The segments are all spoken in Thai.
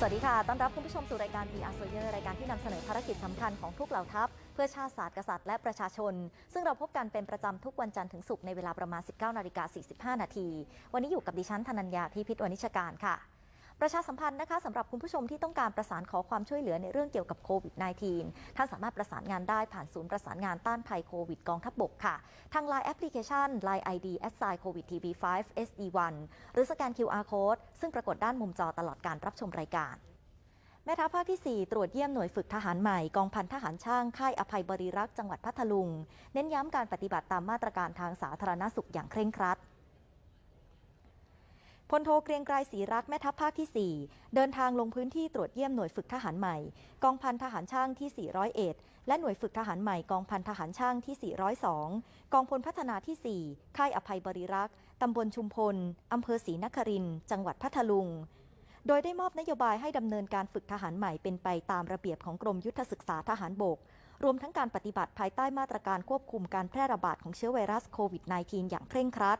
สวัสดีค่ะ ต้อนรับคุณผู้ชมสู่รายการ PR s o y e r รายการที่นำเสนอภารกิจสำคัญของทุกเหล่าทัพ เพื่อชาติศาสตร์กษัตริย์และประชาชน ซึ่งเราพบกันเป็นประจำทุกวันจันทร์ถึงศุกร์ในเวลาประมาณ 19นาฬิกา45 นาที วันนี้อยู่กับดิฉันธนัญญาพิพิธวณิชการค่ะ ประชาสัมพันธ์นะคะสำหรับคุณผู้ชมที่ต้องการประสานขอความช่วยเหลือในเรื่องเกี่ยวกับโควิด -19 ท่านสามารถประสานงานได้ผ่านศูนย์ประสานงานต้านภัยโควิดกองทัพบกค่ะ ทาง Line แอปพลิเคชัน Line ID s i COVID TB5 SD1 หรือสแกน QR Code ซึ่งปรากฏด้านมุมจอตลอดการรับชมรายการแม่ทัพภาคที่ 4 ตรวจเยี่ยมหน่วยฝึกทหารใหม่กองพันทหารช่างค่ายอภัยบริรักษ์จังหวัดพัทลุง เน้นย้ำการปฏิบัติตามมาตรการทางสาธารณสุขอย่างเคร่งครัด พลโทเกรียงไกรศรีรักแม่ทัพภาคที่ 4 เดินทางลงพื้นที่ตรวจเยี่ยมหน่วยฝึกทหารใหม่ กองพันทหารช่างที่ 401 และหน่วยฝึกทหารใหม่กองพันทหารช่างที่ 402 กองพลพัฒนาที่ 4 ค่ายอภัยบริรักษ์ตำบลชุมพลอำเภอศรีนครินจังหวัดพัทลุง โดยได้มอบนโยบายให้ดำเนินการฝึกทหารใหม่เป็นไปตามระเบียบของกรมยุทธศึกษาทหารบก รวมทั้งการปฏิบัติภายใต้มาตรการควบคุมการแพร่ระบาดของเชื้อไวรัสโควิด -19 อย่างเคร่งครัด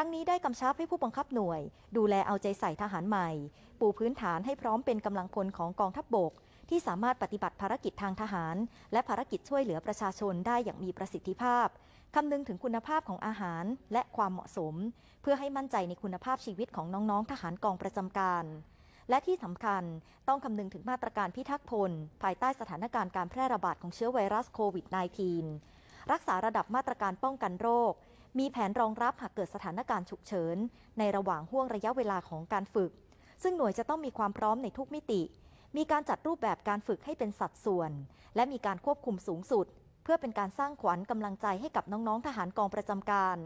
ทั้งนี้ได้กำชับให้ผู้บังคับหน่วย ดูแลเอาใจใส่ทหารใหม่ ปูพื้นฐานให้พร้อมเป็นกำลังพลของกองทัพบบก ที่สามารถปฏิบัติภารกิจทางทหาร และภารกิจช่วยเหลือประชาชนได้อย่างมีประสิทธิภาพคำนึงถึงคุณภาพของอาหารและความเหมาะสม เพื่อให้มั่นใจในคุณภาพชีวิตของน้องๆ ทหารกองประจำการและที่สำคัญต้องคำนึงถึงมาตรการพิทักษ์พล ภายใต้สถานการณ์การแพร่ระบาดของเชื้อไวรัสโควิด -19 รักษาระดับมาตรการป้องกันโรค มีแผนรองรับหากเกิดสถานการณ์ฉุกเฉิน ในระหว่างห่วงระยะเวลาของการฝึก ซึ่งหน่วยจะต้องมีความพร้อมในทุกมิติ มีการจัดรูปแบบการฝึกให้เป็นสัดส่วน และมีการควบคุมสูงสุด เพื่อเป็นการสร้างขวัญกำลังใจให้กับน้องๆทหารกองประจำการ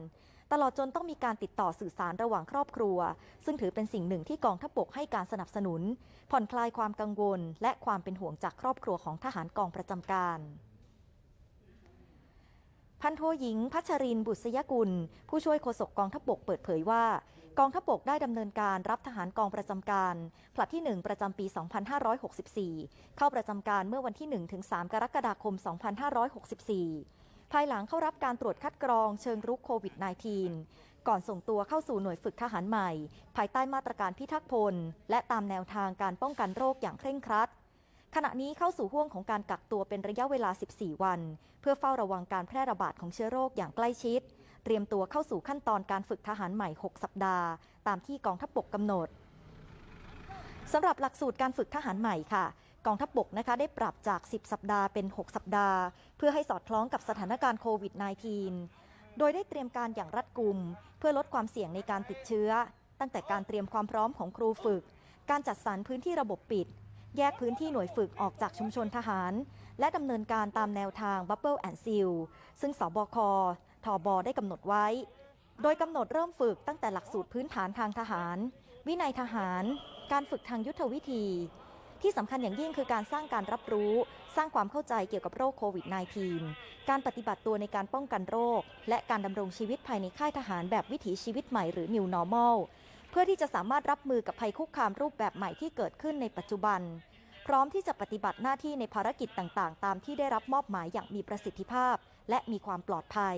ตลอดจนต้องมีการติดต่อสื่อสารระหว่างครอบครัว ซึ่งถือเป็นสิ่งหนึ่งที่กองทัพบกให้การสนับสนุน ผ่อนคลายความกังวล และความเป็นห่วงจากครอบครัวของทหารกองประจำการ พันโทหญิง พัชรินทร์บุษยกุล ผู้ช่วยโฆษกกองทัพบกเปิดเผยว่า กองทัพบกได้ดำเนินการรับทหารกองประจำการผลัดที่ 1 ประจำปี 2564 เข้าประจำการเมื่อวันที่1ถึง3กรกฎาคม 2564 ภายหลังเข้ารับการตรวจคัดกรองเชิงรุกโควิด -19 ก่อนส่งตัวเข้าสู่หน่วยฝึกทหารใหม่ ภายใต้มาตรการพิทักษ์พล และตามแนวทางการป้องกันโรคอย่างเคร่งครัด ขณะนี้เข้าสู่ห่วงของการกักตัวเป็นระยะเวลา 14 วัน เพื่อเฝ้าระวังการแพร่ระบาดของเชื้อโรคอย่างใกล้ชิด เตรียมตัวเข้าสู่ขั้นตอนการฝึกทหารใหม่ 6 สัปดาห์ ตามที่กองทัพบกกำหนดสำหรับหลักสูตรการฝึกทหารใหม่ค่ะ กองทัพบกนะคะได้ปรับจาก 10 สัปดาห์เป็น 6 สัปดาห์ เพื่อให้สอดคล้องกับสถานการณ์โควิด -19 โดยได้เตรียมการอย่างรัดกุม เพื่อลดความเสี่ยงในการติดเชื้อ ตั้งแต่การเตรียมความพร้อมของครูฝึก การจัดสรรพื้นที่ระบบปิด แยกพื้นที่หน่วยฝึกออกจากชุมชนทหาร และดำเนินการตามแนวทาง Bubble and Seal ซึ่งสบคทบได้กำหนดไว้ โดยกำหนดเริ่มฝึกตั้งแต่หลักสูตรพื้นฐานทางทหาร วินัยทหาร การฝึกทางยุทธวิธี ที่สำคัญอย่างยิ่งคือการสร้างการรับรู้ สร้างความเข้าใจเกี่ยวกับโรคโควิด -19 การปฏิบัติตัวในการป้องกันโรค และการดำรงชีวิตภายในค่ายทหารแบบวิถีชีวิตใหม่หรือ New Normal เพื่อที่จะสามารถรับมือกับภัยคุกคามรูปแบบใหม่ที่เกิดขึ้นในปัจจุบัน พร้อมที่จะปฏิบัติหน้าที่ในภารกิจต่างๆ ตามที่ได้รับมอบหมายอย่างมีประสิทธิภาพ และมีความปลอดภัย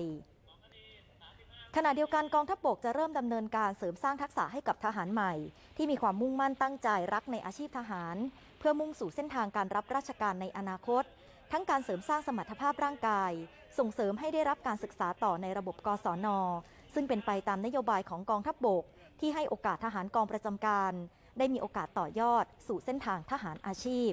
ขณะเดียวกันกองทัพบกจะเริ่มดำเนินการเสริมสร้างทักษะให้กับทหารใหม่ ที่มีความมุ่งมั่นตั้งใจรักในอาชีพทหาร เพื่อมุ่งสู่เส้นทางการรับราชการในอนาคต ทั้งการเสริมสร้างสมรรถภาพร่างกาย ส่งเสริมให้ได้รับการศึกษาต่อในระบบกศน ซึ่งเป็นไปตามนโยบายของกองทัพบก ที่ให้โอกาสทหารกองประจำการ ได้มีโอกาสต่อยอดสู่เส้นทางทหารอาชีพ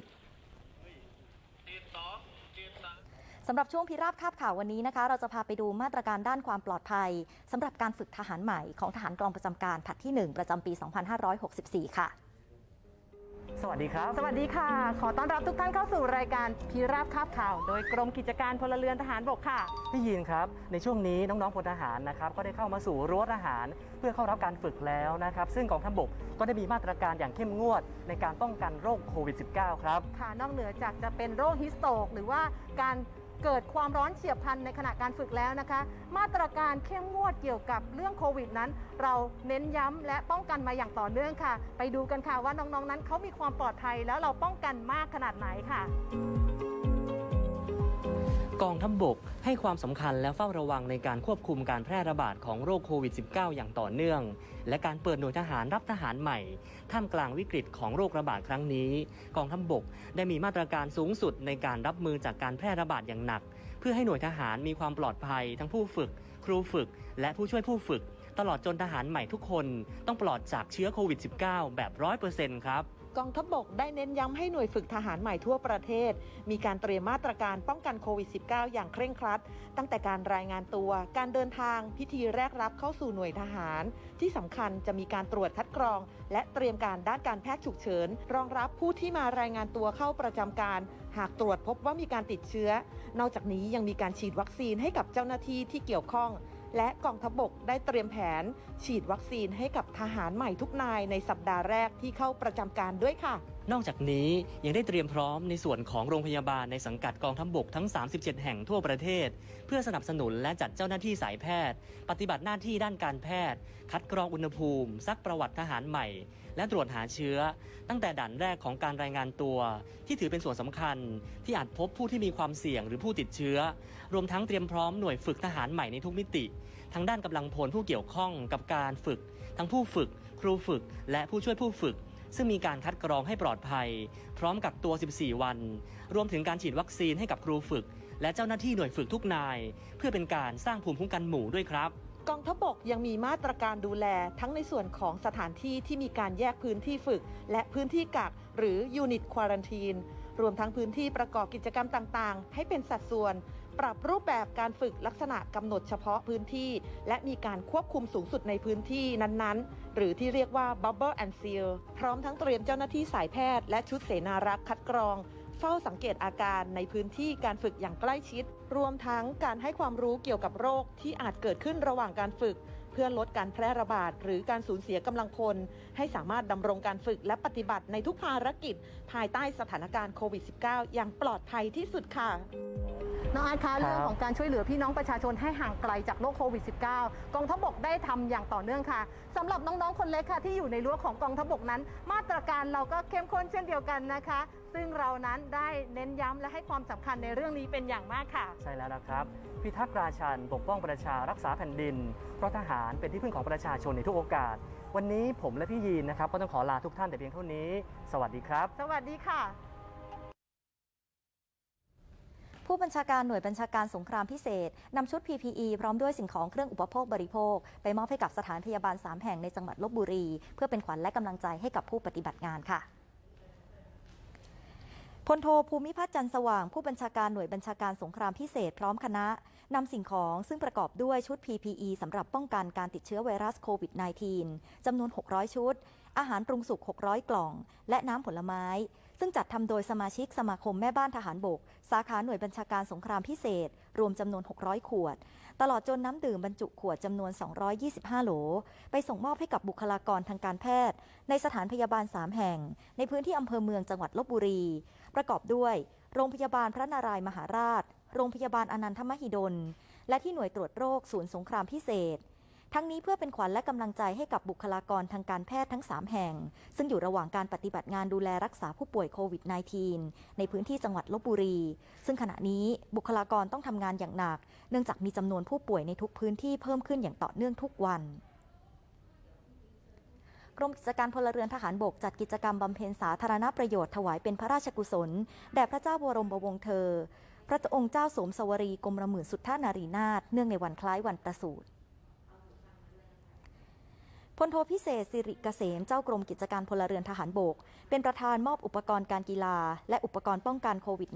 สำหรับช่วงพิราบคาบข่าววันนี้นะคะ เราจะพาไปดูมาตรการด้านความปลอดภัยสำหรับการฝึกทหารใหม่ของทหารกองประจำการผัดที่ 1 ประจำปี 2564 ค่ะ สวัสดีครับ สวัสดีค่ะ ขอต้อนรับทุกท่านเข้าสู่รายการพิราบคาบข่าว โดยกรมกิจการพลเรือนทหารบกค่ะ พี่ยินครับ ในช่วงนี้น้องๆพลทหารนะครับก็ได้เข้ามาสู่รั้วทหาร เพื่อเข้ารับการฝึกแล้วนะครับ ซึ่งกองทัพบกก็ได้มีมาตรการอย่างเข้มงวด ในการป้องกันโรคโควิด -19 ครับ ค่ะ นอกเหนือจากจะเป็นโรคฮิสโตกหรือว่าการ เกิดความร้อนเฉียบพลันในขณะการฝึกแล้วนะคะ มาตรการเข้มงวดเกี่ยวกับเรื่องโควิดนั้น เราเน้นย้ำและป้องกันมาอย่างต่อเนื่องค่ะ ไปดูกันค่ะว่าน้องๆนั้นเขามีความปลอดภัยแล้วเราป้องกันมากขนาดไหนค่ะกองทัพบบกให้ความสำคัญและเฝ้าระวังในการควบคุมการแพร่ระบาดของโรคโควิด -19 อย่างต่อเนื่อง และการเปิดหน่วยทหารรับทหารใหม่ ท่ามกลางวิกฤตของโรคระบาดครั้งนี้ กองทัพบบกได้มีมาตรการสูงสุดในการรับมือจากการแพร่ระบาดอย่างหนัก เพื่อให้หน่วยทหารมีความปลอดภัยทั้งผู้ฝึก ครูฝึก และผู้ช่วยผู้ฝึก ตลอดจนทหารใหม่ทุกคน ต้องปลอดจากเชื้อโควิด -19 แบบร้อยเปอร์เซ็นต์ครับ กองทัพบกได้เน้นย้ำให้หน่วยฝึกทหารใหม่ทั่วประเทศ มีการเตรียมมาตรการป้องกันโควิด -19 อย่างเคร่งครัด ตั้งแต่การรายงานตัว การเดินทาง พิธีแรกรับเข้าสู่หน่วยทหาร ที่สำคัญจะมีการตรวจคัดกรอง และเตรียมการด้านการแพทย์ฉุกเฉิน รองรับผู้ที่มารายงานตัวเข้าประจำการ หากตรวจพบว่ามีการติดเชื้อ นอกจากนี้ยังมีการฉีดวัคซีนให้กับเจ้าหน้าที่ที่เกี่ยวข้อง และกองทัพบกได้เตรียมแผน ฉีดวัคซีนให้กับทหารใหม่ทุกนายในสัปดาห์แรกที่เข้าประจำการด้วยค่ะ นอกจากนี้ยังได้เตรียมพร้อมในส่วนของโรงพยาบาลในสังกัดกองทัพบบกทั้ง 37 แห่งทั่วประเทศ เพื่อสนับสนุนและจัดเจ้าหน้าที่สายแพทย์ ปฏิบัติหน้าที่ด้านการแพทย์ คัดกรองอุณหภูมิ ซักประวัติทหารใหม่ และตรวจหาเชื้อ ตั้งแต่ด่านแรกของการรายงานตัว ที่ถือเป็นส่วนสำคัญ ที่อาจพบผู้ที่มีความเสี่ยงหรือผู้ติดเชื้อ รวมทั้งเตรียมพร้อมหน่วยฝึกทหารใหม่ในทุกมิติ ทั้งด้านกำลังพลผู้เกี่ยวข้องกับการฝึก ทั้งผู้ฝึก ครูฝึก และผู้ช่วยผู้ฝึก ซึ่งมีการคัดกรองให้ปลอดภัย พร้อมกับตัว 14 วัน รวมถึงการฉีดวัคซีนให้กับครูฝึก และเจ้าหน้าที่หน่วยฝึกทุกนาย เพื่อเป็นการสร้างภูมิคุ้มกันหมู่ด้วยครับกองทัพบกยังมีมาตรการดูแลทั้งในส่วนของสถานที่ที่มีการแยกพื้นที่ฝึก และพื้นที่กักหรือยูนิตควอรันทีน รวมทั้งพื้นที่ประกอบกิจกรรมต่างๆ ให้เป็นสัดส่วน ปรับรูปแบบการฝึกลักษณะกำหนดเฉพาะพื้นที่ และมีการควบคุมสูงสุดในพื้นที่นั้นๆ หรือที่เรียกว่า bubble and seal พร้อมทั้งเตรียมเจ้าหน้าที่สายแพทย์และชุดเสนารักษ์คัดกรองเฝ้าสังเกตอาการในพื้นที่การฝึกอย่างใกล้ชิด รวมทั้งการให้ความรู้เกี่ยวกับโรคที่อาจเกิดขึ้นระหว่างการฝึก เพื่อลดการแพร่ระบาด หรือการสูญเสียกำลังพล ให้สามารถดำรงการฝึกและปฏิบัติในทุกภารกิจ ภายใต้สถานการณ์โควิด -19 อย่างปลอดภัยที่สุดค่ะ น้องอาร์ตคะครับเรื่องของการช่วยเหลือพี่น้องประชาชนให้ห่างไกลจากโรคโควิด -19 กองทัพบกได้ทำอย่างต่อเนื่องค่ะสำหรับน้องๆคนเล็กค่ะที่อยู่ในรั้วของกองทัพบกนั้น มาตรการเราก็เข้มข้นเช่นเดียวกันนะคะ ซึ่งเรานั้นได้เน้นย้ำและให้ความสำคัญในเรื่องนี้เป็นอย่างมากค่ะ ใช่แล้วนะครับพิทักษ์ราชันปกป้องประชารักษาแผ่นดิน เพราะทหารเป็นที่พึ่งของประชาชนในทุกโอกาส วันนี้ผมและพี่ยีนนะครับก็ต้องขอลาทุกท่านแต่เพียงเท่านี้ สวัสดีครับ สวัสดีค่ะ ผู้บัญชาการหน่วยบัญชาการสงครามพิเศษนำชุด PPE พร้อมด้วยสิ่งของเครื่องอุปโภคบริโภค ไปมอบให้กับสถานพยาบาล 3 แห่งในจังหวัดลบบุรี เพื่อเป็นขวัญและกำลังใจให้กับผู้ปฏิบัติงานค่ะพลโทภูมิพัฒน์จันสว่างผู้บัญชาการหน่วยบัญชาการสงครามพิเศษพร้อมคณะนำสิ่งของซึ่งประกอบด้วยชุด PPE สำหรับป้องกันการติดเชื้อไวรัสโควิด -19 จำนวน 600 ชุด อาหารปรุงสุก 600 กล่อง และน้ำผลไม้ ซึ่งจัดทำโดยสมาชิกสมาคมแม่บ้านทหารบก สาขาหน่วยบัญชาการสงครามพิเศษ รวมจำนวน 600 ขวด ตลอดจนน้ำดื่มบรรจุขวดจำนวน 225 โหล ไปส่งมอบให้กับบุคลากรทางการแพทย์ ในสถานพยาบาล 3 แห่ง ในพื้นที่อำเภอเมืองจังหวัดลบบุรี ประกอบด้วยโรงพยาบาลพระนารายมหาราช โรงพยาบาลอนันทมหิดล และที่หน่วยตรวจโรคศูนย์สงครามพิเศษ ทั้งนี้เพื่อเป็นขวัญและกำลังใจให้กับบุคลากรทางการแพทย์ทั้ง 3 แห่ง ซึ่งอยู่ระหว่างการปฏิบัติงานดูแลรักษาผู้ป่วยโควิด -19 ในพื้นที่จังหวัดลบบุรี ซึ่งขณะนี้บุคลากรต้องทำงานอย่างหนัก เนื่องจากมีจำนวนผู้ป่วยในทุกพื้นที่เพิ่มขึ้นอย่างต่อเนื่องทุกวันกรมกิจการพลเรือนทหารบกจัดกิจกรรมบำเพ็ญสาธารณประโยชน์ถวายเป็นพระราชกุศล แด่พระเจ้าบรมวงศ์เธอ พระองค์เจ้าสมสวรีกรมระหมื่นสุทธานารีนาถเนื่องในวันคล้ายวันประสูติ พลโทพิเศษสิริเกษมเจ้ากรมกิจการพลเรือนทหารบก เป็นประธานมอบอุปกรณ์การกีฬา และอุปกรณ์ป้องกันโควิด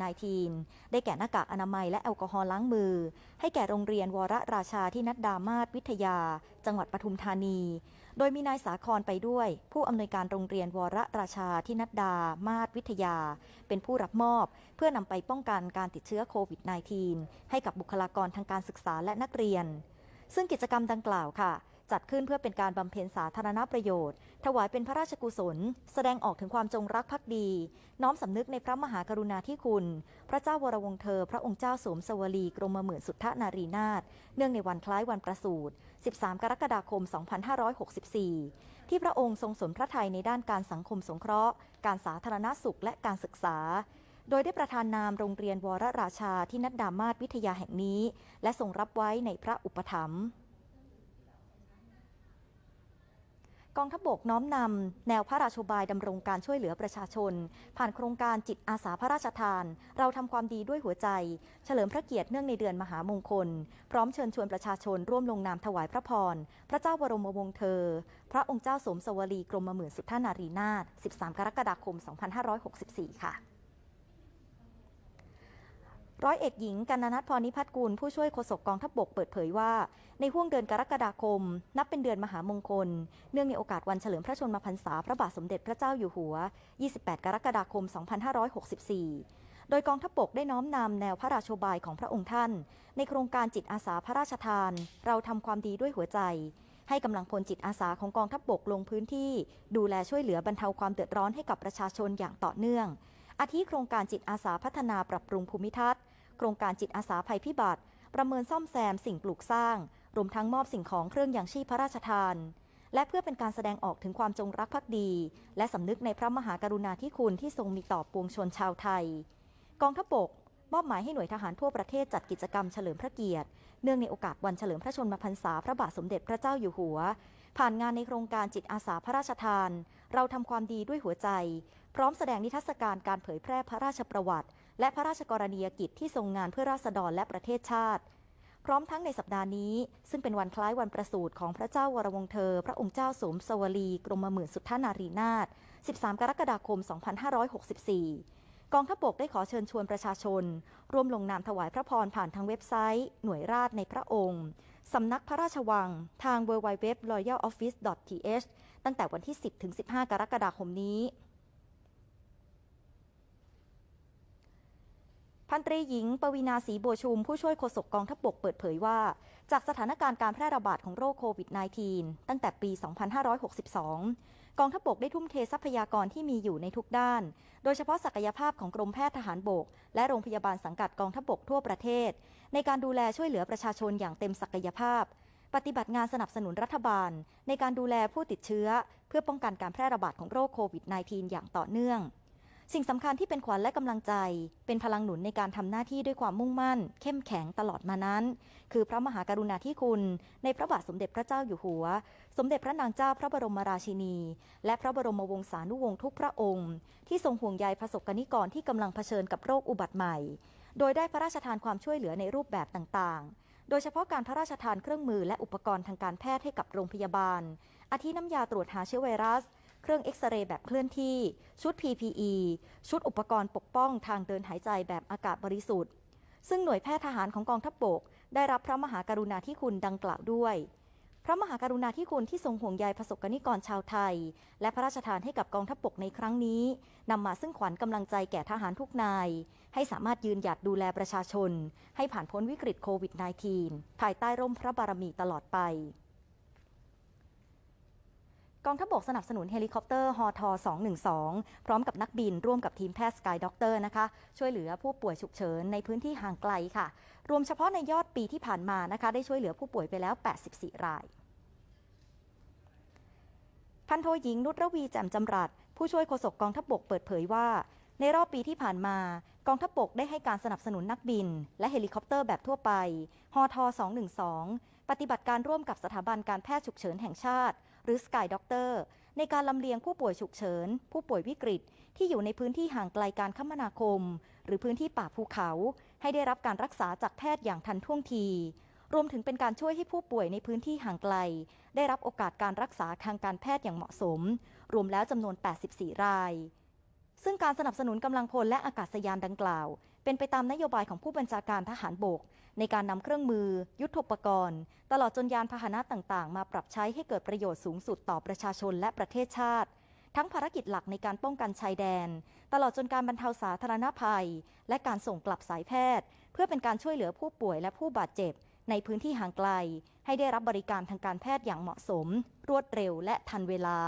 -19 ได้แก่หน้ากากอนามัยและแอลกอฮอล์ล้างมือ ให้แก่โรงเรียนวรราชาที่นัดดามาศวิทยา จังหวัดปทุมธานี โดยมีนายสาครไปด้วย ผู้อำนวยการโรงเรียนวรราชาที่นัดดามาศวิทยา เป็นผู้รับมอบ เพื่อนำไปป้องกันการติดเชื้อโควิด -19 ให้กับบุคลากรทางการศึกษาและนักเรียน ซึ่งกิจกรรมดังกล่าวค่ะ จัดขึ้นเพื่อเป็นการบำเพ็ญสาธารณประโยชน์ ถวายเป็นพระราชกุศล แสดงออกถึงความจงรักภักดี น้อมสำนึกในพระมหากรุณาธิคุณ พระเจ้าวรวงเธอ พระองค์เจ้าสมสวลีกรมหมื่นสุทธนารีนาถเนื่องในวันคล้ายวันประสูติ 13 กรกฎาคม 2564 ที่พระองค์ทรงสนพระทัยในด้านการสังคมสงเคราะห์ การสาธารณสุขและการศึกษาโดยได้ประธานนามโรงเรียนวรราชาที่นัดดามาศวิทยาแห่งนี้ และทรงรับไว้ในพระอุปถัมภ์ กองทัพบกน้อมนำแนวพระราชบายดำรงการช่วยเหลือประชาชน ผ่านโครงการจิตอาสาพระราชทาน เราทำความดีด้วยหัวใจ เฉลิมพระเกียรติเนื่องในเดือนมหามงคล พร้อมเชิญชวนประชาชนร่วมลงนามถวายพระพร พระเจ้าบรมวงศ์เธอ พระองค์เจ้าสมสวรีกรมหมื่นสุทธานารีนาถ13 กรกฎาคม 2564 ค่ะ ร้อยเอกหญิงกันนัทพรนิพัฒกุลผู้ช่วยโฆษกกองทัพบกเปิดเผยว่า ในห่วงเดือนกรกฎาคม นับเป็นเดือนมหามงคล เนื่องในโอกาสวันเฉลิมพระชนมพรรษาพระบาทสมเด็จพระเจ้าอยู่หัว 28 กรกฎาคม 2564 โดยกองทัพบกได้น้อมนำแนวพระราชบายของพระองค์ท่าน ในโครงการจิตอาสาพระราชทาน เราทำความดีด้วยหัวใจ ให้กำลังพลจิตอาสาของกองทัพบกลงพื้นที่ ดูแลช่วยเหลือบรรเทาความเดือดร้อนให้กับประชาชนอย่างต่อเนื่อง อาทิโครงการจิตอาสาพัฒนาปรับปรุงภูมิทัศน์ โครงการจิตอาสาภัยพิบัติ ประเมินซ่อมแซมสิ่งปลูกสร้าง รวมทั้งมอบสิ่งของเครื่องอย่างชีพพระราชทาน และเพื่อเป็นการแสดงออกถึงความจงรักภักดี และสำนึกในพระมหากรุณาธิคุณที่ทรงมีต่อปวงชนชาวไทย กองทัพบกมอบหมายให้หน่วยทหารทั่วประเทศจัดกิจกรรมเฉลิมพระเกียรติ เนื่องในโอกาสวันเฉลิมพระชนมพรรษาพระบาทสมเด็จพระเจ้าอยู่หัว ผ่านงานในโครงการจิตอาสาพระราชทาน เราทำความดีด้วยหัวใจ พร้อมแสดงนิทรรศการการเผยแพร่พระราชประวัติ และพระราชกรณียกิจที่ทรงงานเพื่อราษฎรและประเทศชาติ พร้อมทั้งในสัปดาห์นี้ ซึ่งเป็นวันคล้ายวันประสูติของพระเจ้าวรวงเธอ พระองค์เจ้าสมสวลี กรมหมื่นสุทธานารีนาถ13 กรกฎาคม 2564 กองทัพบกได้ขอเชิญชวนประชาชน ร่วมลงนามถวายพระพรผ่านทางเว็บไซต์ หน่วยราชในพระองค์สำนักพระราชวัง ทาง www royaloffice.th ตั้งแต่วันที่ 10-15 กรกฎาคมนี้ พันตรีหญิงปวีนาศรีบัวชุม ผู้ช่วยโฆษกกองทัพบกเปิดเผยว่า จากสถานการณ์การแพร่ระบาดของโรคโควิด -19 ตั้งแต่ปี 2562 กองทัพบกได้ทุ่มเททรัพยากรที่มีอยู่ในทุกด้าน โดยเฉพาะศักยภาพของกรมแพทย์ทหารบก และโรงพยาบาลสังกัดกองทัพบกทั่วประเทศ ในการดูแลช่วยเหลือประชาชนอย่างเต็มศักยภาพ ปฏิบัติงานสนับสนุนรัฐบาล ในการดูแลผู้ติดเชื้อ เพื่อป้องกันการแพร่ระบาดของโรคโควิด -19 อย่างต่อเนื่อง สิ่งสำคัญที่เป็นขวัญและกำลังใจ เป็นพลังหนุนในการทำหน้าที่ด้วยความมุ่งมั่น เข้มแข็งตลอดมานั้น คือพระมหากรุณาธิคุณ ในพระบาทสมเด็จพระเจ้าอยู่หัว สมเด็จพระนางเจ้าพระบรมราชินี และพระบรมวงศานุวงศ์ทุกพระองค์ ที่ทรงห่วงใยประสบกนิกรที่กำลังเผชิญกับโรคอุบัติใหม่ โดยได้พระราชทานความช่วยเหลือในรูปแบบต่างๆ โดยเฉพาะการพระราชทานเครื่องมือและอุปกรณ์ทางการแพทย์ให้กับโรงพยาบาลอาทิน้ำยาตรวจหาเชื้อไวรัส เครื่องเอ็กซเรย์แบบเคลื่อนที่ ชุด PPE ชุดอุปกรณ์ปกป้องทางเดินหายใจแบบอากาศบริสุทธิ์ ซึ่งหน่วยแพทย์ทหารของกองทัพบกได้รับพระมหากรุณาธิคุณดังกล่าวด้วย พระมหากรุณาธิคุณที่ทรงห่วงใยประสบกนิกรชาวไทย และพระราชทานให้กับกองทัพบกในครั้งนี้นำมาซึ่งขวัญกำลังใจแก่ทหารทุกนาย ให้สามารถยืนหยัดดูแลประชาชน ให้ผ่านพ้นวิกฤตโควิด -19 ภายใต้ร่มพระบารมีตลอดไป กองทัพบกสนับสนุนเฮลิคอปเตอร์ฮอท212 พร้อมกับนักบินร่วมกับทีมแพทย์สกายด็อกเตอร์นะคะ ช่วยเหลือผู้ป่วยฉุกเฉินในพื้นที่ห่างไกลค่ะ รวมเฉพาะในยอดปีที่ผ่านมานะคะ ได้ช่วยเหลือผู้ป่วยไปแล้ว 84 ราย พันโทหญิงนุชรวีแจ่มจำรัด ผู้ช่วยโฆษกกองทัพบกเปิดเผยว่าในรอบปีที่ผ่านมา กองทัพบกได้ให้การสนับสนุนนักบิน และเฮลิคอปเตอร์แบบทั่วไป ฮอท212 ปฏิบัติการร่วมกับสถาบันการแพทย์ฉุกเฉินแห่งชาติ หรือ Sky Doctor ในการลำเลียงผู้ป่วยฉุกเฉิน ผู้ป่วยวิกฤต ที่อยู่ในพื้นที่ห่างไกลการคมนาคม หรือพื้นที่ป่าภูเขา ให้ได้รับการรักษาจากแพทย์อย่างทันท่วงที รวมถึงเป็นการช่วยให้ผู้ป่วยในพื้นที่ห่างไกล ได้รับโอกาสการรักษาทางการแพทย์อย่างเหมาะสม รวมแล้วจำนวน 84 รายซึ่งการสนับสนุนกำลังพลและอากาศยานดังกล่าว เป็นไปตามนโยบายของผู้บัญชาการทหารบก ในการนำเครื่องมือ ยุทธปกรณ์ ตลอดจนยานพาหนะต่างๆ มาปรับใช้ให้เกิดประโยชน์สูงสุดต่อประชาชนและประเทศชาติ ทั้งภารกิจหลักในการป้องกันชายแดน ตลอดจนการบรรเทาสาธารณภัย และการส่งกลับสายแพทย์ เพื่อเป็นการช่วยเหลือผู้ป่วยและผู้บาดเจ็บ ในพื้นที่ห่างไกล ให้ได้รับบริการทางการแพทย์อย่างเหมาะสม รวดเร็วและทันเวลา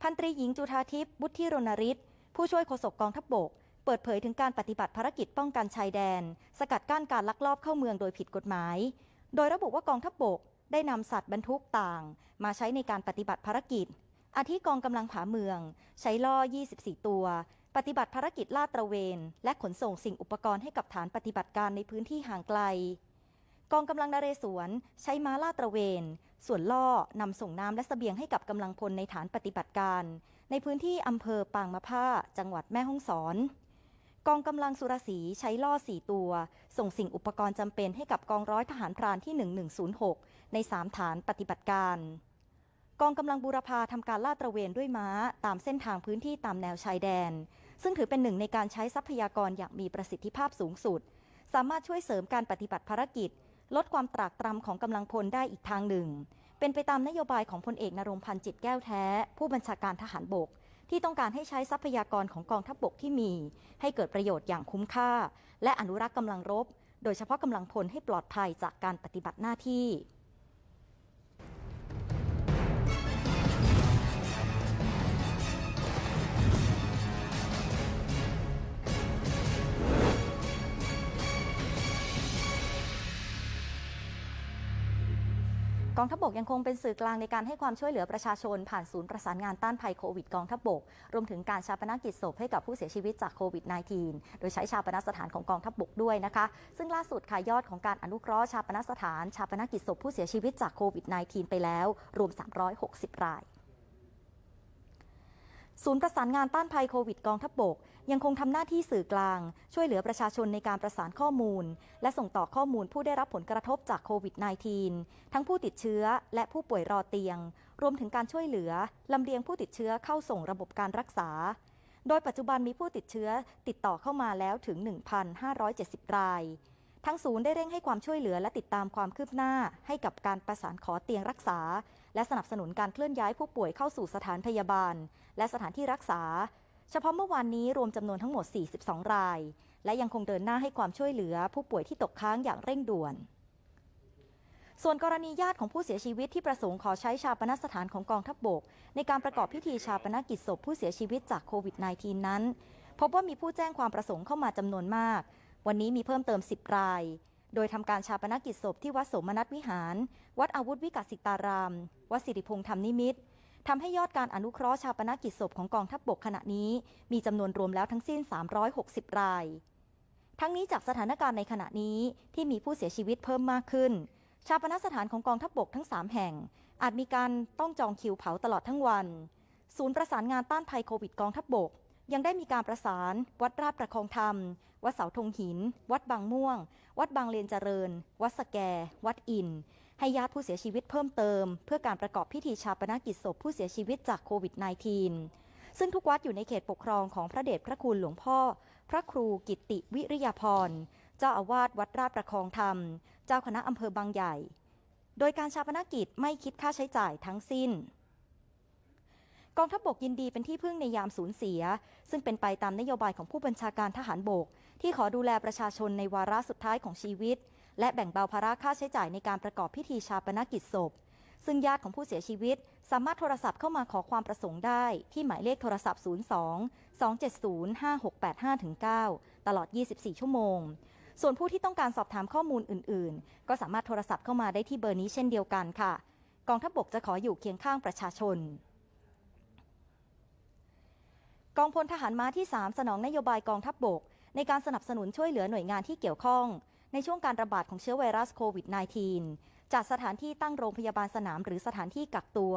พันตรีหญิงจุธาทิพย์บุตรที่รณริศผู้ช่วยโฆษกกองทัพบก เปิดเผยถึงการปฏิบัติภารกิจป้องกันชายแดน สกัดกั้นการลักลอบเข้าเมืองโดยผิดกฎหมาย โดยระบุว่ากองทัพบกได้นำสัตว์บรรทุกต่าง มาใช้ในการปฏิบัติภารกิจ อาทิกองกำลังผาเมือง ใช้ล่อ 24 ตัว ปฏิบัติภารกิจลาดตระเวน และขนส่งสิ่งอุปกรณ์ให้กับฐานปฏิบัติการในพื้นที่ห่างไกล กองกำลังนเรศวรใช้ม้าลาดตระเวน ส่วนล่อนำส่งน้ำและเสบียงให้กับกำลังพลในฐานปฏิบัติการ ในพื้นที่อำเภอปางมะผ้า จังหวัดแม่ฮ่องสอน กองกำลังสุรศรีใช้ล่อ 4 ตัว ส่งสิ่งอุปกรณ์จำเป็นให้กับกองร้อยทหารพรานที่ 1106 ใน 3 ฐานปฏิบัติการ กองกำลังบูรพาทำการลาดตระเวนด้วยม้า ตามเส้นทางพื้นที่ตามแนวชายแดน ซึ่งถือเป็นหนึ่งในการใช้ทรัพยากรอย่างมีประสิทธิภาพสูงสุด สามารถช่วยเสริมการปฏิบัติภารกิจ ลดความตรากตรำของกำลังพลได้อีกทางหนึ่ง เป็นไปตามนโยบายของพลเอกนรงพันธ์จิตแก้วแท้ ผู้บัญชาการทหารบก ที่ต้องการให้ใช้ทรัพยากรของกองทัพบบกที่มี ให้เกิดประโยชน์อย่างคุ้มค่า และอนุรักษ์กำลังรบ โดยเฉพาะกำลังพลให้ปลอดภัยจากการปฏิบัติหน้าที่ กองทัพบกยังคงเป็นสื่อกลางในการให้ความช่วยเหลือประชาชนผ่านศูนย์ประสานงานต้านภัยโควิดกองทัพบกรวมถึงการชาปนกิจศพให้กับผู้เสียชีวิตจากโควิด -19 โดยใช้ชาปนสถานของกองทัพบกด้วยนะคะ ซึ่งล่าสุดค่ะยอดของการอนุเคราะห์ชาปนสถาน ชาปนกิจศพผู้เสียชีวิตจากโควิด -19 ไปแล้ว รวม 360 ราย ศูนย์ประสานงานต้านภัยโควิดกองทัพบก ยังคงทำหน้าที่สื่อกลาง ช่วยเหลือประชาชนในการประสานข้อมูล และส่งต่อข้อมูลผู้ได้รับผลกระทบจากโควิด -19 ทั้งผู้ติดเชื้อและผู้ป่วยรอเตียง รวมถึงการช่วยเหลือลำเลียงผู้ติดเชื้อเข้าส่งระบบการรักษา โดยปัจจุบันมีผู้ติดเชื้อติดต่อเข้ามาแล้วถึง 1,570 ราย ทั้งศูนย์ได้เร่งให้ความช่วยเหลือและติดตามความคืบหน้า ให้กับการประสานขอเตียงรักษา และสนับสนุนการเคลื่อนย้ายผู้ป่วยเข้าสู่สถานพยาบาล และสถานที่รักษา เฉพาะเมื่อวานนี้รวมจำนวนทั้งหมด 42 ราย และยังคงเดินหน้าให้ความช่วยเหลือผู้ป่วยที่ตกค้างอย่างเร่งด่วน ส่วนกรณีญาติของผู้เสียชีวิตที่ประสงค์ขอใช้ชาปนสถานของกองทัพบบก ในการประกอบพิธีชาปนกิจศพผู้เสียชีวิตจากโควิด -19 นั้น พบว่ามีผู้แจ้งความประสงค์เข้ามาจำนวนมาก วันนี้มีเพิ่มเติม 10 ราย โดยทำการชาปนกิจศพที่วัดสมนัสวิหาร วัดอาวุธวิกสิตาราม วัดสิริพงษ์ธรรมนิมิตร ทำให้ยอดการอนุเคราะห์ชาปนกิจศพของกองทัพบบกขณะนี้ มีจำนวนรวมแล้วทั้งสิ้น 360 ราย ทั้งนี้จากสถานการณ์ในขณะนี้ที่มีผู้เสียชีวิตเพิ่มมากขึ้น ชาปนสถานของกองทัพบบกทั้ง 3 แห่ง อาจมีการต้องจองคิวเผาตลอดทั้งวัน ศูนย์ประสานงานต้านภัยโควิดกองทัพบบกยังได้มีการประสาน วัดราชประคองธรรม วัดเสาธงหิน วัดบางม่วง วัดบางเลนเจริญ วัดสแก วัดอิน ให้ญาติผู้เสียชีวิตเพิ่มเติม เพื่อการประกอบพิธีชาปนกิจศพผู้เสียชีวิตจากโควิด -19 ซึ่งทุกวัดอยู่ในเขตปกครองของพระเดชพระคุณหลวงพ่อ พระครูกิติวิริยาพร เจ้าอาวาสวัดราชประคองธรรม เจ้าคณะอำเภอบางใหญ่ โดยการชาปนกิจไม่คิดค่าใช้จ่ายทั้งสิ้นกองทัพบกยินดีเป็นที่พึ่งในยามสูญเสีย ซึ่งเป็นไปตามนโยบายของผู้บัญชาการทหารบก ที่ขอดูแลประชาชนในวาระสุดท้ายของชีวิต และแบ่งเบาภาระค่าใช้จ่ายในการประกอบพิธีชาปนกิจศพ ซึ่งญาติของผู้เสียชีวิต สามารถโทรศัพท์เข้ามาขอความประสงค์ได้ที่หมายเลขโทรศัพท์ 02 270 5685 9 ตลอด 24 ชั่วโมง ส่วนผู้ที่ต้องการสอบถามข้อมูลอื่น ๆ ก็สามารถโทรศัพท์เข้ามาได้ที่เบอร์นี้เช่นเดียวกันค่ะ กองทัพบกจะขออยู่เคียงข้างประชาชนกองพลทหารม้าที่ 3 สนองนโยบายกองทัพบบก ในการสนับสนุนช่วยเหลือหน่วยงานที่เกี่ยวข้อง ในช่วงการระบาดของเชื้อไวรัสโควิด -19 จากสถานที่ตั้งโรงพยาบาลสนามหรือสถานที่กักตัว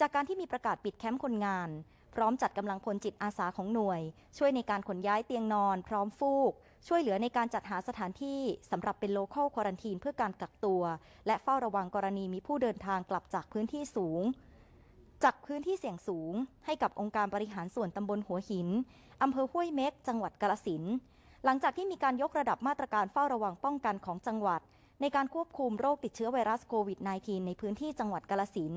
จากการที่มีประกาศปิดแคมป์คนงาน พร้อมจัดกำลังพลจิตอาสาของหน่วย ช่วยในการขนย้ายเตียงนอน พร้อมฟูก ช่วยเหลือในการจัดหาสถานที่สำหรับเป็นโล c a l ควอรันทีนเพื่อการกักตัว และเฝ้าระวังกรณีมีผู้เดินทางกลับจากพื้นที่สูงจากพื้นที่เสี่ยงสูงให้กับองค์การบริหารส่วนตำบลหัวหิน อำเภอห้วยเม็ก จังหวัดกาลสิน หลังจากที่มีการยกระดับมาตรการเฝ้าระวังป้องกันของจังหวัด ในการควบคุมโรคติดเชื้อไวรัสโควิด -19 ในพื้นที่จังหวัดกาลสิน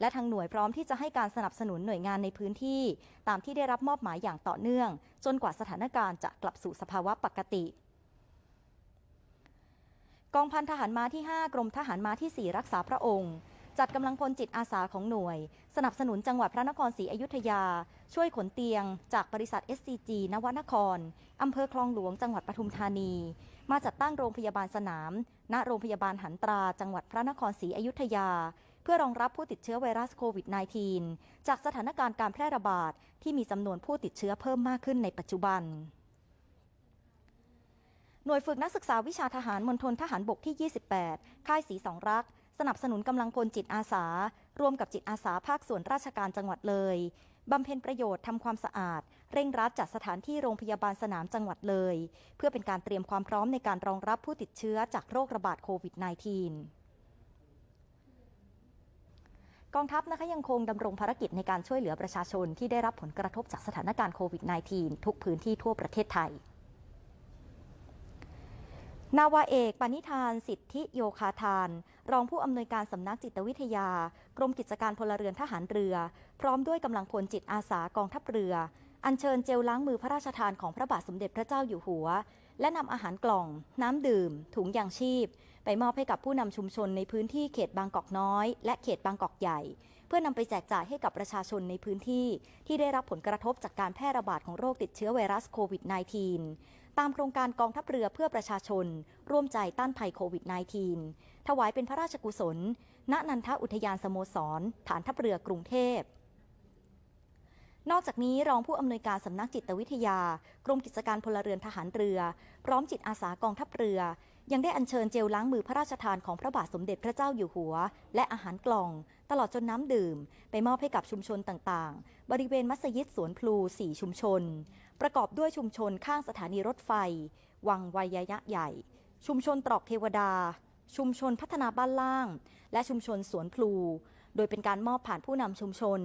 และทางหน่วยพร้อมที่จะให้การสนับสนุนหน่วยงานในพื้นที่ ตามที่ได้รับมอบหมายอย่างต่อเนื่อง จนกว่าสถานการณ์จะกลับสู่สภาวะปกติ กองพันทหารม้าที่ 5 กรมทหารม้าที่ 4 รักษาพระองค์ จัดกำลังพลจิตอาสาของหน่วย สนับสนุนจังหวัดพระนครศรีอยุธยา ช่วยขนเตียง จากบริษัท SCG นวนครอำเภอคลองหลวงจังหวัดปทุมธานี มาจัดตั้งโรงพยาบาลสนาม ณโรงพยาบาลหันตราจังหวัดพระนครศรีอยุธยา เพื่อรองรับผู้ติดเชื้อไวรัสโควิด -19 จากสถานการณ์การแพร่ระบาดที่มีจำนวนผู้ติดเชื้อเพิ่มมากขึ้นในปัจจุบันหน่วยฝึกนักศึกษาวิชาทหารมณฑลทหารบกที่ 28 ค่ายศรีสองรัก สนับสนุนกำลังพลจิตอาสา ร่วมกับจิตอาสาภาคส่วนราชการจังหวัดเลยบำเพ็ญประโยชน์ทำความสะอาด เร่งรัดจัดสถานที่โรงพยาบาลสนามจังหวัดเลย เพื่อเป็นการเตรียมความพร้อมในการรองรับผู้ติดเชื้อจากโรคระบาดโควิด -19 กองทัพนะคะยังคงดำรงภารกิจในการช่วยเหลือประชาชนที่ได้รับผลกระทบจากสถานการณ์โควิด -19 ทุกพื้นที่ทั่วประเทศไทย นาวาเอกปณิธาน สิทธิโยคาทาน รองผู้อำนวยการสำนักจิตวิทยา กรมกิจการพลเรือนทหารเรือ พร้อมด้วยกำลังพลจิตอาสากองทัพเรือ อัญเชิญเจลล้างมือพระราชทานของพระบาทสมเด็จพระเจ้าอยู่หัว และนำอาหารกล่อง น้ำดื่ม ถุงยางชีพ ไปมอบให้กับผู้นำชุมชนในพื้นที่เขตบางกอกน้อย และเขตบางกอกใหญ่ เพื่อนำไปแจกจ่ายให้กับประชาชนในพื้นที่ ที่ได้รับผลกระทบจากการแพร่ระบาดของโรคติดเชื้อไวรัสโควิด -19 ตามโครงการกองทัพเรือเพื่อประชาชน ร่วมใจต้านภัยโควิด -19 ถวายเป็นพระราชกุศล ณ นันทอุทยานสโมสร ฐานทัพเรือกรุงเทพนอกจากนี้รองผู้อำนวยการสำนักจิตวิทยา กรมกิจการพลเรือนทหารเรือ พร้อมจิตอาสากองทัพเรือ ยังได้อัญเชิญเจลล้างมือพระราชทานของพระบาทสมเด็จพระเจ้าอยู่หัว และอาหารกล่อง ตลอดจนน้ำดื่ม ไปมอบให้กับชุมชนต่างๆ บริเวณมัสยิดสวนพลู 4 ชุมชน ประกอบด้วยชุมชนข้างสถานีรถไฟ วังวัยยะใหญ่ ชุมชนตรอกเทวดา ชุมชนพัฒนาบ้านล่าง และชุมชนสวนพลู โดยเป็นการมอบผ่านผู้นำชุมชน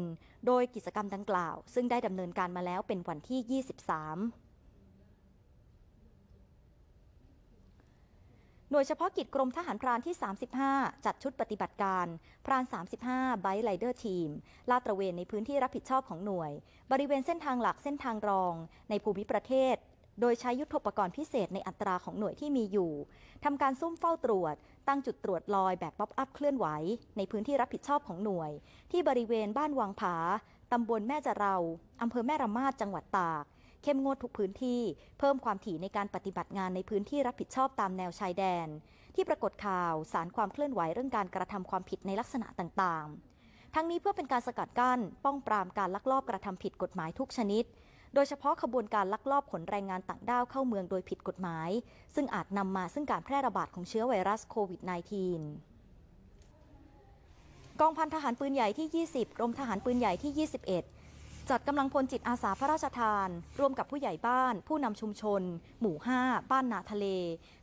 โดยกิจกรรมดังกล่าว ซึ่งได้ดำเนินการมาแล้วเป็นวันที่ 23 หน่วยเฉพาะกิจกรมทหารพรานที่ 35 จัดชุดปฏิบัติการ พราน 35ไบไลเดอร์ทีม ลาดตระเวนในพื้นที่รับผิดชอบของหน่วย บริเวณเส้นทางหลักเส้นทางรอง ในภูมิประเทศ โดยใช้ยุทธปกรณ์พิเศษในอัตราของหน่วยที่มีอยู่ ทำการซุ่มเฝ้าตรวจ ตั้งจุดตรวจลอยแบบป๊อปอัพเคลื่อนไหว ในพื้นที่รับผิดชอบของหน่วย ที่บริเวณบ้านวังผาตำบลแม่จะเราอำเภอแม่ระมาดจังหวัดตาก เข้มงวดทุกพื้นที่ เพิ่มความถี่ในการปฏิบัติงานในพื้นที่รับผิดชอบตามแนวชายแดน ที่ปรากฏข่าวสารความเคลื่อนไหวเรื่องการกระทำความผิดในลักษณะต่างๆ ทั้งนี้เพื่อเป็นการสกัดกั้น ป้องปรามการลักลอบกระทำผิดกฎหมายทุกชนิด โดยเฉพาะขบวนการลักลอบขนแรงงานต่างด้าวเข้าเมืองโดยผิดกฎหมาย ซึ่งอาจนำมาซึ่งการแพร่ระบาดของเชื้อไวรัสโควิด -19 กองพันทหารปืนใหญ่ที่ 20 กรมทหารปืนใหญ่ที่ 21 จัดกำลังพลจิตอาสาพระราชทาน ร่วมกับผู้ใหญ่บ้าน ผู้นำชุมชน หมู่ 5 บ้านนาทะเล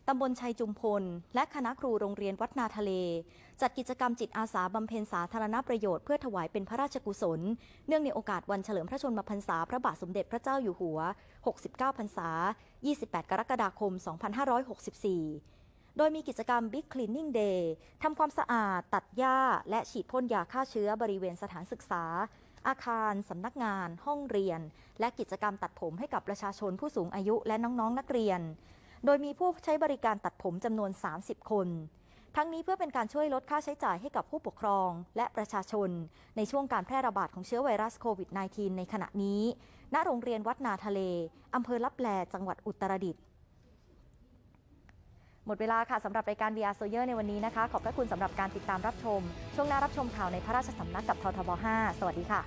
ตำบลชัยจุมพล และคณะครูโรงเรียนวัดนาทะเล จัดกิจกรรมจิตอาสาบำเพ็ญสาธารณประโยชน์เพื่อถวายเป็นพระราชกุศล เนื่องในโอกาสวันเฉลิมพระชนมพรรษาพระบาทสมเด็จพระเจ้าอยู่หัว 69 พรรษา 28 กรกฎาคม 2564โดยมีกิจกรรม Big Cleaning Day ทำความสะอาด ตัดหญ้า และฉีดพ่นยาฆ่าเชื้อบริเวณสถานศึกษา อาคารสำนักงาน ห้องเรียน และกิจกรรมตัดผมให้กับประชาชนผู้สูงอายุและน้องๆนนักเรียน โดยมีผู้ใช้บริการตัดผมจำนวน 30 คนทั้งนี้เพื่อเป็นการช่วยลดค่าใช้จ่ายให้กับผู้ปกครองและประชาชน ในช่วงการแพร่ระบาดของเชื้อไวรัสโควิด -19 ในขณะนี้ ณ โรงเรียนวัดนาทะเล อำเภอลับแล จังหวัดอุตรดิตถ์ หมดเวลาค่ะสำหรับรายการ VR s o y e r ในวันนี้นะคะ ขอบพระคุณสำหรับการติดตามรับชม ช่วงหน้ารับชมข่าวในพระราชสำนักกับททบ 5 สวัสดีค่ะ